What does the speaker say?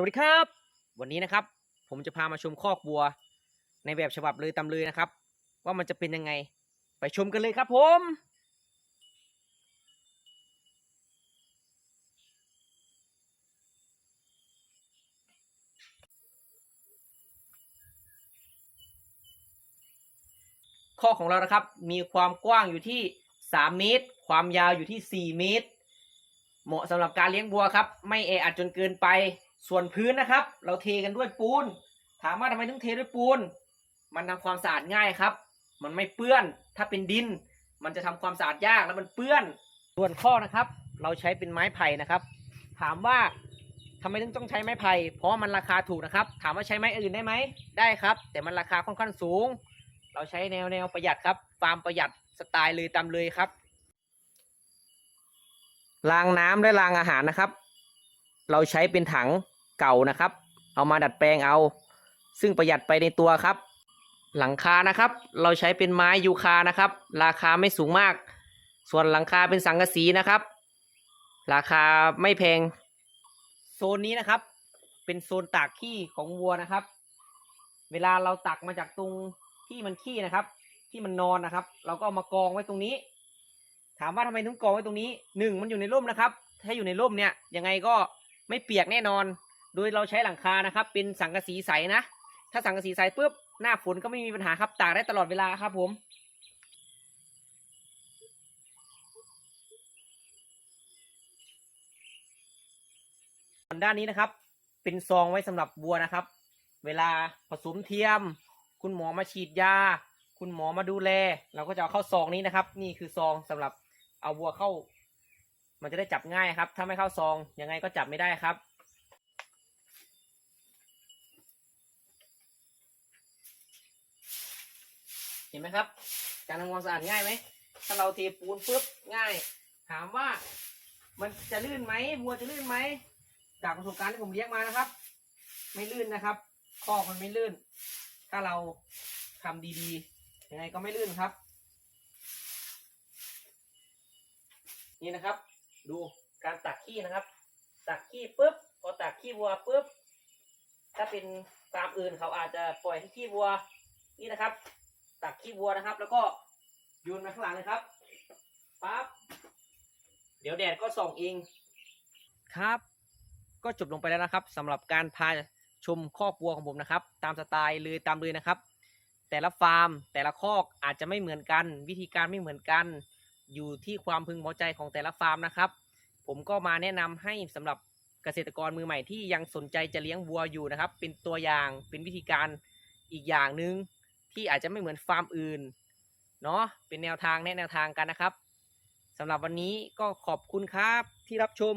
สวัสดีครับ วันนี้นะครับ ผมจะพามาชมคอกวัว ในแบบฉบับเลยตำเลยนะครับ ว่ามันจะเป็นยังไงไปชมกันเลยครับผมคอกของเรานะครับ มีความกว้างอยู่ที่ 3 เมตร ความยาวอยู่ที่ 4 เมตร เหมาะสำหรับการเลี้ยงวัวครับ ไม่แออัดจนเกินไป ส่วนพื้นนะครับ เราเทกันด้วยปูน ถามว่าทำไมต้องเทด้วยปูน มันทำความสะอาดง่ายครับ มันไม่เปื้อน ถ้าเป็นดิน มันจะทำความสะอาดยากแล้วมันเปื้อน ส่วนข้อนะครับ เราใช้เป็นไม้ไผ่นะครับ ถามว่าทำไมถึงต้องใช้ไม้ไผ่ เพราะมันราคาถูกนะครับ ถามว่าใช้ไม้อื่นได้ไหม ได้ครับ แต่มันราคาค่อนข้างสูง เราใช้แนวแนวประหยัดครับฟาร์มประหยัดสไตล์เลยตามเลยครับ รางน้ำและรางอาหารนะครับ เราใช้เป็นถังเก่านะครับ เอามาดัดแปลงเอา ซึ่งประหยัดไปในตัวครับ หลังคานะครับ เราใช้เป็นไม้ยูคานะครับ ราคาไม่สูงมาก ส่วนหลังคาเป็นสังกะสีนะครับ ราคาไม่แพง โซนนี้นะครับ เป็นโซนตากขี้ของวัวนะครับ เวลาเราตักมาจากตรงที่มันขี้นะครับ ที่มันนอนนะครับ เราก็เอามากองไว้ตรงนี้ ถามว่าทำไมถึงกองไว้ตรงนี้หนึ่งมันอยู่ในร่มนะครับ ถ้าอยู่ในร่มเนี่ยยังไงก็ ไม่เปียกแน่นอน โดยเราใช้หลังคานะครับ เป็นสังกะสีใสนะ ถ้าสังกะสีใสปุ๊บหน้าฝนก็ไม่มีปัญหาครับตากได้ตลอดเวลาครับผมด้านนี้นะครับ เป็นซองไว้สำหรับวัวนะครับ เวลาผสมเทียม คุณหมอมาฉีดยา คุณหมอมาดูแล เราก็จะเอาเข้าซองนี้นะครับ นี่คือซองสำหรับเอาวัวเข้า มันจะได้จับง่ายครับ ถ้าไม่เข้าซองยังไงก็จับไม่ได้ครับ เห็นไหมครับ การทำความสะอาดง่ายไหม ถ้าเราเทปูนปุ๊บง่าย ถามว่า มันจะลื่นไหมวัวจะลื่นไหม จากประสบการณ์ที่ผมเลี้ยงมานะครับ ไม่ลื่นนะครับคอกมันไม่ลื่น ถ้าเราทำดีๆยังไงก็ไม่ลื่นครับ นี่นะครับ ดูการตักขี้นะครับ ตักขี้ปุ๊บพอตักขี้วัวปุ๊บถ้าเป็นฟาร์มอื่นเขาอาจจะปล่อยให้ขี้วัว นี่นะครับ ตักขี้วัวนะครับ แล้วก็โยนมาข้างหลังเลยครับปั๊บเดี๋ยวแดดก็ส่องเองครับ ก็จบลงไปแล้วนะครับสำหรับการพาชมคอกวัวของผมนะครับ ตามสไตล์เลยตามเลยนะครับ แต่ละฟาร์มแต่ละคอกอาจจะไม่เหมือนกัน วิธีการไม่เหมือนกัน อยู่ที่ความพึงพอใจของแต่ละฟาร์มนะครับ ผมก็มาแนะนำให้สำหรับเกษตรกรมือใหม่ที่ยังสนใจจะเลี้ยงวัวอยู่นะครับ เป็นตัวอย่างเป็นวิธีการอีกอย่างหนึ่งที่อาจจะไม่เหมือนฟาร์มอื่นเนาะเป็นแนวทางแนะแนวทางกันนะครับสำหรับวันนี้ก็ขอบคุณครับที่รับชม